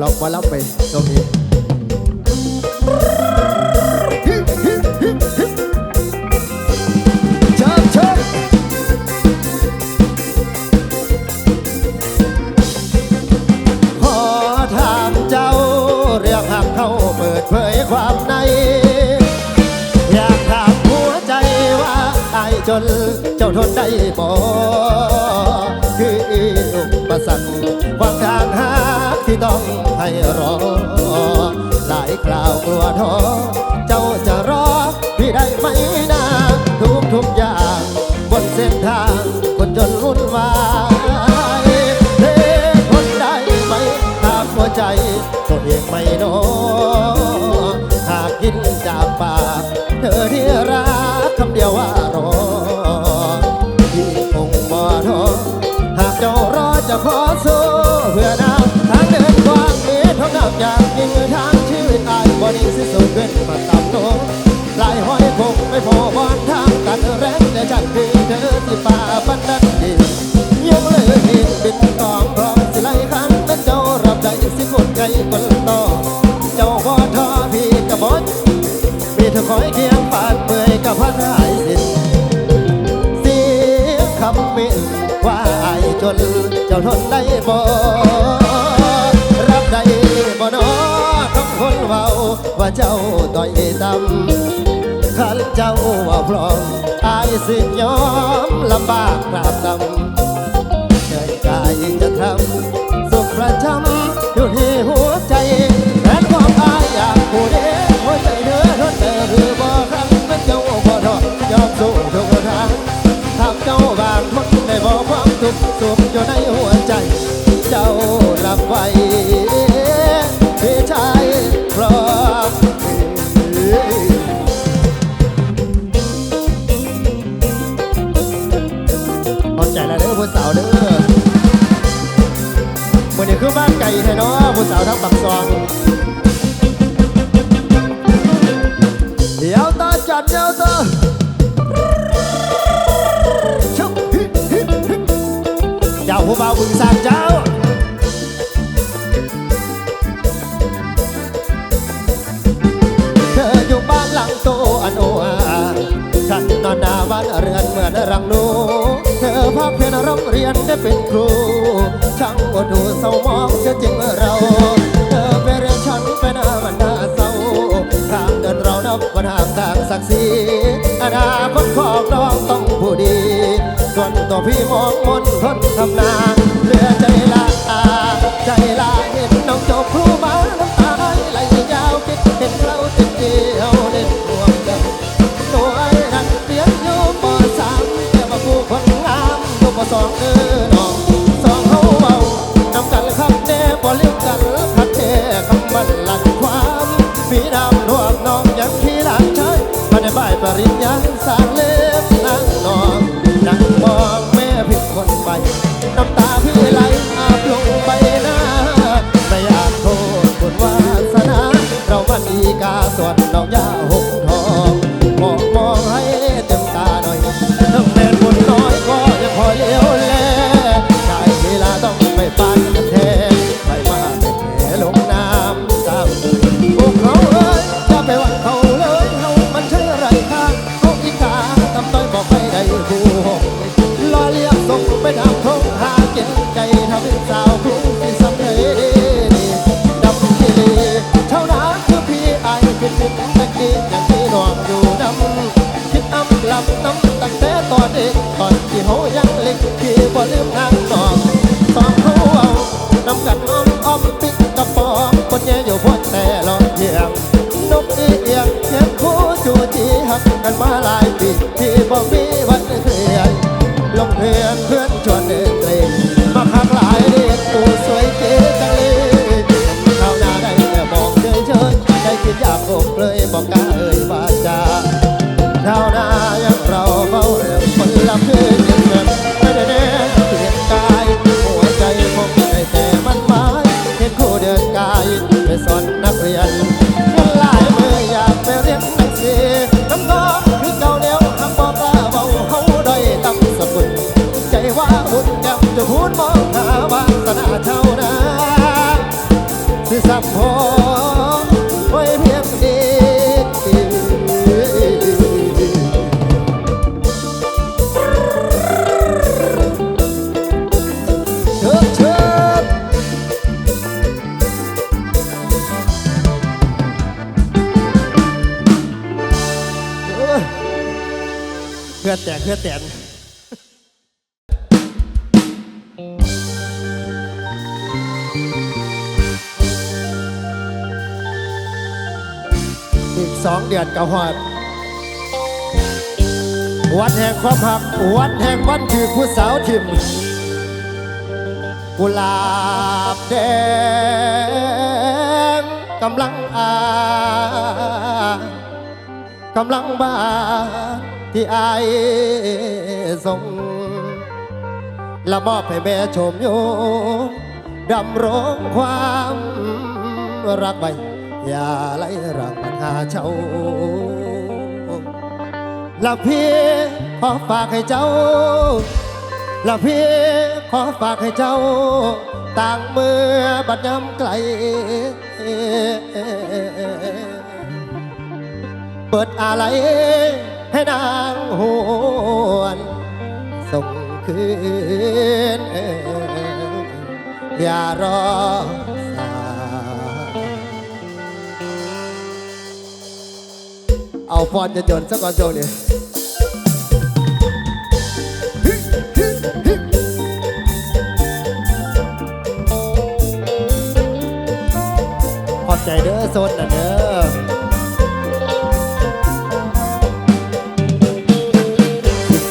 หลอกมารับไปตรงนี้เจ้าเรื่องหักเขาเปิดเผยความใน อยากถามหัวใจว่าไอ้จนเจ้าทนได้บ่คืออุปสรรคขวางทางหา ต้องให้รอ หลายคราวกลัวท้อเจ้าจะรอพี่ได้ไหมนะทุกทุกอย่างบนเส้นทางคนจนวุ่นวายเทคนได้ไหมหากหัวใจตัวเองไม่นอหากกินจากปากเธอที่รักคำเดียวว่ารอพี่คงบ่ท้อหากเจ้ารอจะขอสู้เพื่อน้ำ น้ำอยากยิงทางชีวิตอายบ่ดีสิสุดเกินมาตามโตลายห้อยคงไม่พอบอนทางกันแรงแต่ฉันคือเธอที่ป่าบันดันดียังเลยบินบินตองพร้อมสิไล่ขันเป็นเจ้ารับใจสิกดใจคนต่อเจ้าบ่ท้อพี่กะบ่มีเธอคอยเคียงปาดเปื่อยกับพันหายสิ้นเสียงคำมินว่าอายจนเจ้าทนได้บ่รับได้บ่ นอคำคนเว้าว่าเจ้าต่อยต่ำขันเจ้าว่าพร้อมอายสิยอมลำบากกราบต่ำเหนื่อยกายจะทำสุขประจำอยู่ที่หัวใจแฟนความอายอยากผู้เดียวหัวใจเธอทนแต่หรือบ่ครั้งเป็นเจ้าบ่ทอยอมสู้ทุกทางหากเจ้าบางทนได้บ่ความทุกข์สุขอยู่ในหัวใจ เจ้ารับไว้ เจ้าผู้บ่าบึงสามเจ้าเธออยู่บ้านหลังโตอันโออาฉันนอนหน้าบ้านเรือนเหมือนรังนูเธอพักเพียนโรงเรียนได้เป็นครู ช่างอดหูเศร้ามองเธอจริงเรา เธอไปเรียนฉันไปหน้ามันหน้าเศร้าทางเดินเรานับวันห่างทางศักดิ์ศรี พี่มองมนทนทำนาเหลือใจละอาใจละเห็นน้องจบครูมาน้ำตาไหลยาวคิดเห็นเราติดเดียวเล่นรวมกันตัวไอ้นั่นเรียนอยู่ปสามแต่ยว่าผู้คนงามอยู่ปสองเออน้องสองเขาเบานำกันครับแน่บ่ลืมกันคัดแท้คำมันหลันความพี่น้ำรวมน้องยังขี้หลานชายมาในบ่ายปริญญาสร้างเล มันอีกา ดอ้ำลำน้ำตั้งแต่ตอนเด็กตอนที่เขายังเล็กพี่บ่ลืมนางนองสองเขาเอาน้ำกันอ้อมอ้อมปิ๊กกระป๋องคนแย่อยู่พ้นแต่ลองเพียงนกอีเอียงเขียนคู่จูจีหักกันมาหลายปีที่บ่มีวันเคลียนลงเพื่อนเพื่อนชวนเดินเตรงมาพักหลายเรียกกูสวยเก๋จังเลยข้าวหน้าได้แต่บอกเฉยเฉยได้คิดอยากอกเลยบอกกล้ สับพอไว้เพียงเด็กเชิดเชิดเพื่อแตกเพื่อแตน เดือนก็หอด วันแห่งความหัก วันแห่งวันคือผู้สาวทิมกุหลาบแดงกำลังอากำลังบานที่อายสงและมอบให้แม่ชมโยดำรงความรักไว้ อย่าไล่รักปัญหาเช่าและพี่ขอฝากให้เจ้าและพี่ขอฝากให้เจ้า ต่างเมื่อบัดย้ำไกล เปิดอะไรให้นางหวนส่งคืนอย่ารอ เอาฟอนจะจนสักก่อนโจนี่ขอบใจเด้อโซนน่ะเด้อ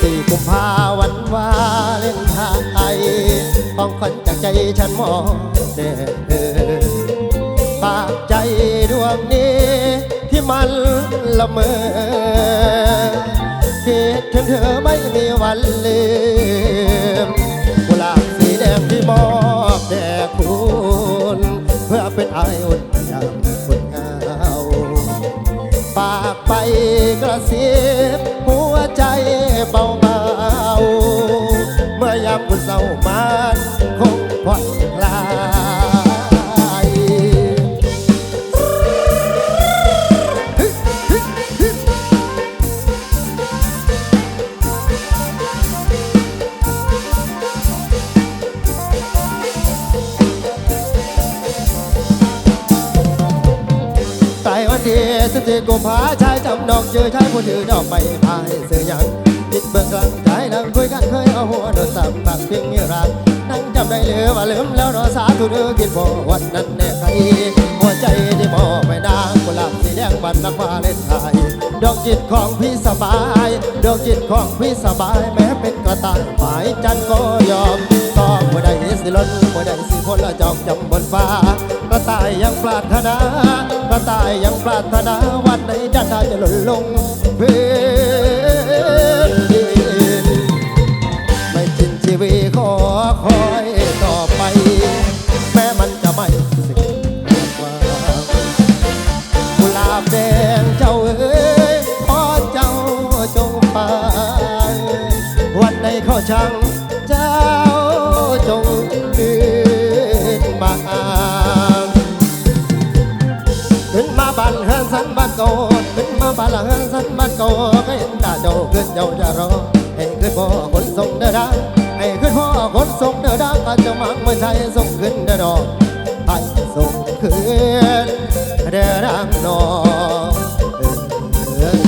สี่กุมภาวันวาเล่นทางไอของคนจากใจฉันมองเด้อ นละเมอคิดถึงเธอไม่มีวันลืมกุหลาบสีแดงที่มอบแด่คุณเพื่อเป็นไออุ่นยามคุณเงาฝากไปกระซิบหัวใจเบาๆเมื่อยามคุณเศร้ามัน สิกุมภาชายจำนองเจอชายผู้ถือดอกไม้พายเสือยังจิตเบื้องกลางใจนั่งคุยกันเคยเอาหัวโดนสับปากเพียงเงียรักนั่งจำได้เลยว่าลืมแล้วรอสาธุเดือคิดบ่วันนั้นแน่ใคร หัวใจที่มอบไม่นางกุหลาบสีแดงบันนักมาเลนไทยดอกจิตของพี่สบายดอกจิตของพี่สบายแม้เป็นกระต่ายหมายจันก็ยอมก็เมื่อใดสิล้นเมื่อใดสิพ้นละจอมจำบนฟ้ากระต่ายยังปรารถนากระต่ายยังปรารถนาวันไหนดันดาจะหล่นลงพื้น ขึ้นมาบ้านเฮือนสันบ้านเก่าก็เห็นตาเจ้าขึ้นเจ้าจะรอให้ขึ้นพ่อคนส่งเด้อดังให้ขึ้นพ่อคนส่งเด้อดังอาจะมังเมื่อใช้ส่งขึ้นเด้อดอกให้ส่งขึ้นเด้อดังนอเออ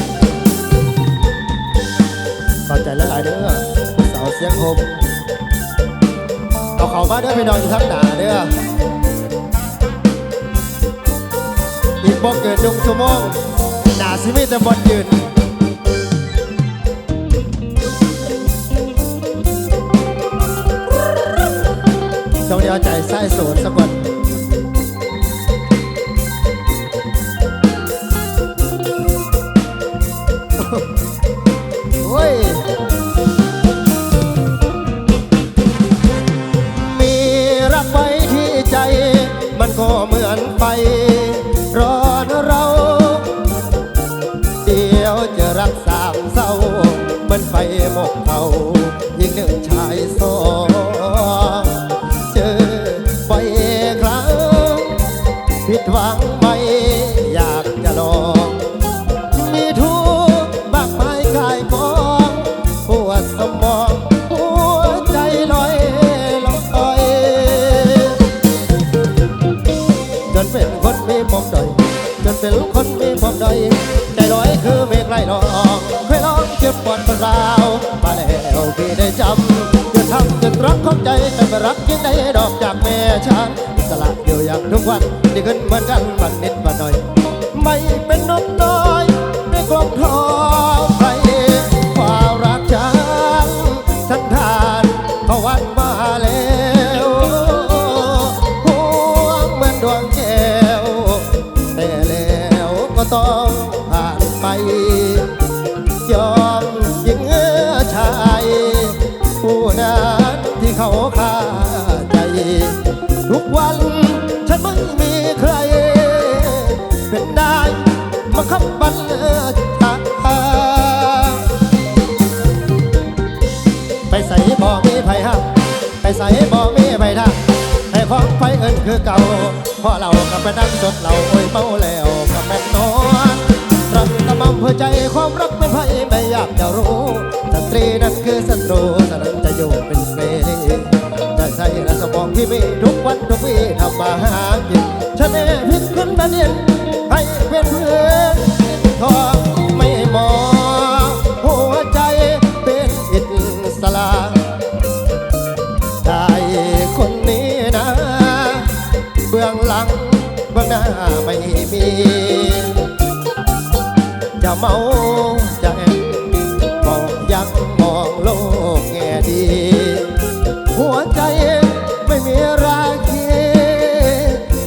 เข้าใจหลายๆเด้อสาวเสียงคมเอาเข้ามาเด้อพี่น้องอยู่ทั้งหนาเด้ออีกบ่เกินหนึ่งชั่วโมง หนาสิมีแต่บอลยืนต้องเดียวใจใส่โสดสักคนโอ้ยมีรักไว้ที่ใจมันก็เหมือนไฟ หมกเขายิงหนึ่งชายสองเจอไปครั้งผิดหวังไม่อยากจะลอง มีทุกข์มากมากายกองปวดสมองหัวใจลอยลอยจนเป็นคนไมีปมด้อยจนเป็นคนมีปมด้อใจลอยคือไม่ใครลองเคยลองเจ็บปวดประสา พี่ได้จำจะทำจนรักของใจแต่ไม่รักยังได้ดอกจากแม่ฉันสละอยู่อย่างทุกวันที่ขึ้นเหมือนกันบันนิดบันหน่อย ไม่เป็นนกน้อย ผู้นั้นที่เขาฆ่าใจ ทุกวันฉันไม่มีใคร เป็นได้มาขับบันเลือชาไปใส่บ่มีไผหักไปใส่บ่มีไผทักให้ของไฟเงินคือเก่าเพราะเรากับไปนั่งจดเราโอ้ยเมาแล้วกับแม่นอนรักกระหม่อมเพื่อใจความรักไม่ไพ่ไม่อยากจะรู้ นั้นคือศัตรูฉะนั้นจะอยู่เป็นเฟรจะใช้ระสมองที่มีทุกวันทุกวีทำมาหากินฉันเองพิษขึ้นมาเรียนให้เป็นเพื่อนทองไม่มองหัวใจเป็นอิสระได้คนนี้นะ เบื้องหลังเบื้องหน้าไม่มี จะเมาจะแอบมองยัง หัวใจไม่มีราคี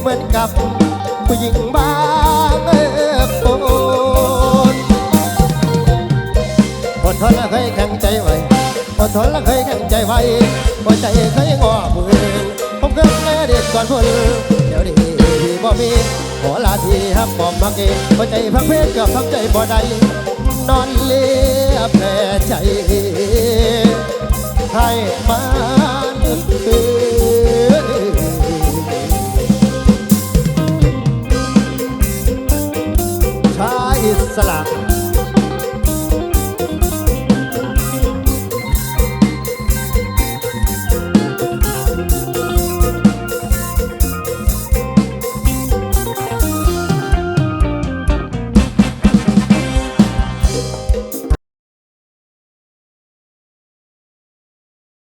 เหมือนกับผู้หญิงบางคนอดทนและเคยแข็งใจไว้อดทนและเคยแข็งใจไว้หัวใจเคยงอผู้อื่นผมเคยแม่เด็กก่อนพุ่นเดี๋ยวนี้ที่บ่มีขอลาทีฮับบอมมาเกหัวใจพักเพศเกือบพักใจบ่ได้นอนเลียแผลใจให้มา ชายสลัก